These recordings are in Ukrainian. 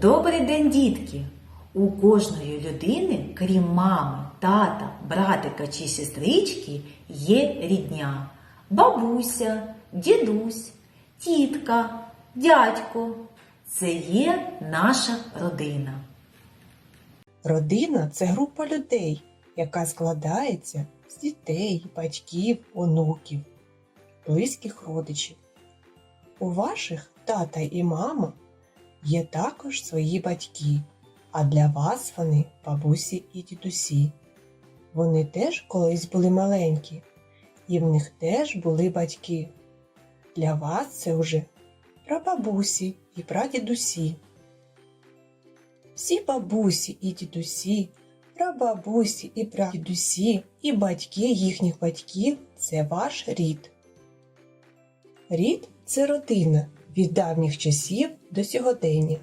Добрий день, дітки! У кожної людини, крім мами, тата, братика чи сестрички, є рідня. Бабуся, дідусь, тітка, дядько. Це є наша родина. Родина це група людей, яка складається з дітей, батьків, онуків, близьких родичів. У ваших тата і мама є також свої батьки, а для вас вони бабусі і дідусі. Вони теж колись були маленькі, і в них теж були батьки. Для вас це вже прабабусі і прадідусі. Всі бабусі і дідусі, прабабусі і прадідусі, і батьки їхніх батьків це ваш рід. Рід це родина від давніх часів до сьогодення.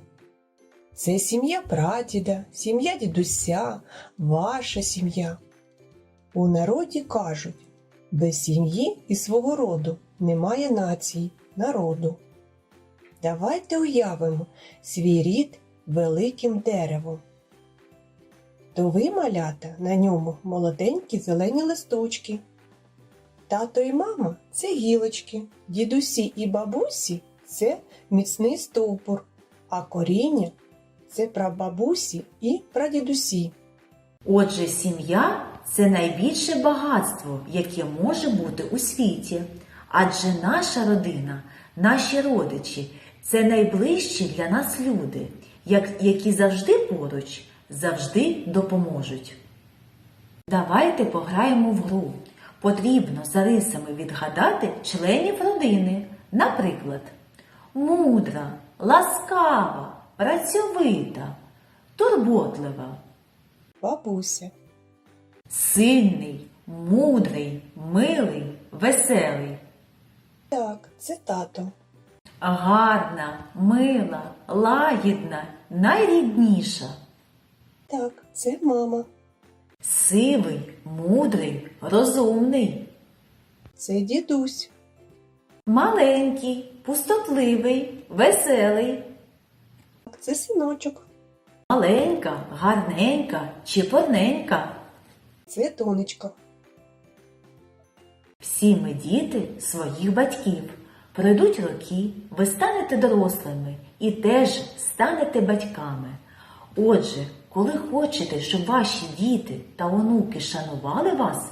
Це сім'я прадіда, сім'я дідуся, ваша сім'я. У народі кажуть, без сім'ї і свого роду немає нації, народу. Давайте уявимо свій рід великим деревом. То ви, малята, на ньому молоденькі зелені листочки. Тато і мама це гілочки, дідусі і бабусі це міцний стовпур, а коріння це прабабусі і прадідусі. Отже, сім'я це найбільше багатство, яке може бути у світі. Адже наша родина, наші родичі це найближчі для нас люди, які завжди поруч, завжди допоможуть. Давайте пограємо в гру. Потрібно за рисами відгадати членів родини. Наприклад, мудра, ласкава, працьовита, турботлива. Бабуся, Сильний, мудрий, милий, веселий, так, це тато. гарна, мила, лагідна, найрідніша, Так, це мама. сивий, мудрий, розумний, Це дідусь. Маленький, пустотливий, веселий, це синочок. маленька, гарненька, чепурненька. Це. Всі ми діти своїх батьків. Пройдуть роки, ви станете дорослими і теж станете батьками. Отже, коли хочете, щоб ваші діти та онуки шанували вас,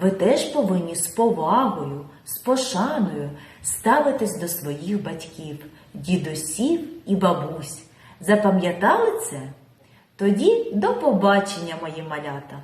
ви теж повинні з повагою, з пошаною ставитись до своїх батьків, дідусів і бабусь. Запам'ятали це? Тоді до побачення, мої малята!